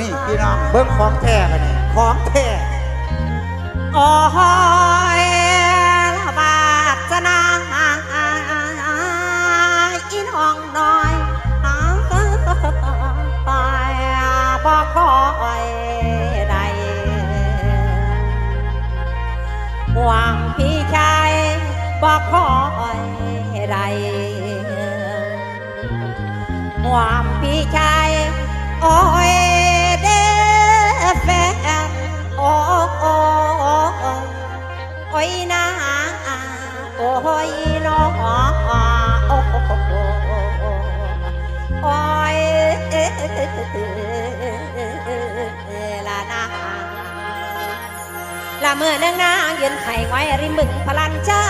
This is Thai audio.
นี่พี่น้องเบิ้งของแท้กันนี่ของแท้โอ้ยละบาดจะนางอีน้องน้อยบอกคอยใดห่วงพี่ชายบอกคอยใดห่วงพี่ชาย โอ้ยน้องโอ้โอ้ยละนางละเมื่อนางนางยืนไข่ไว้ริมบึงพลันชา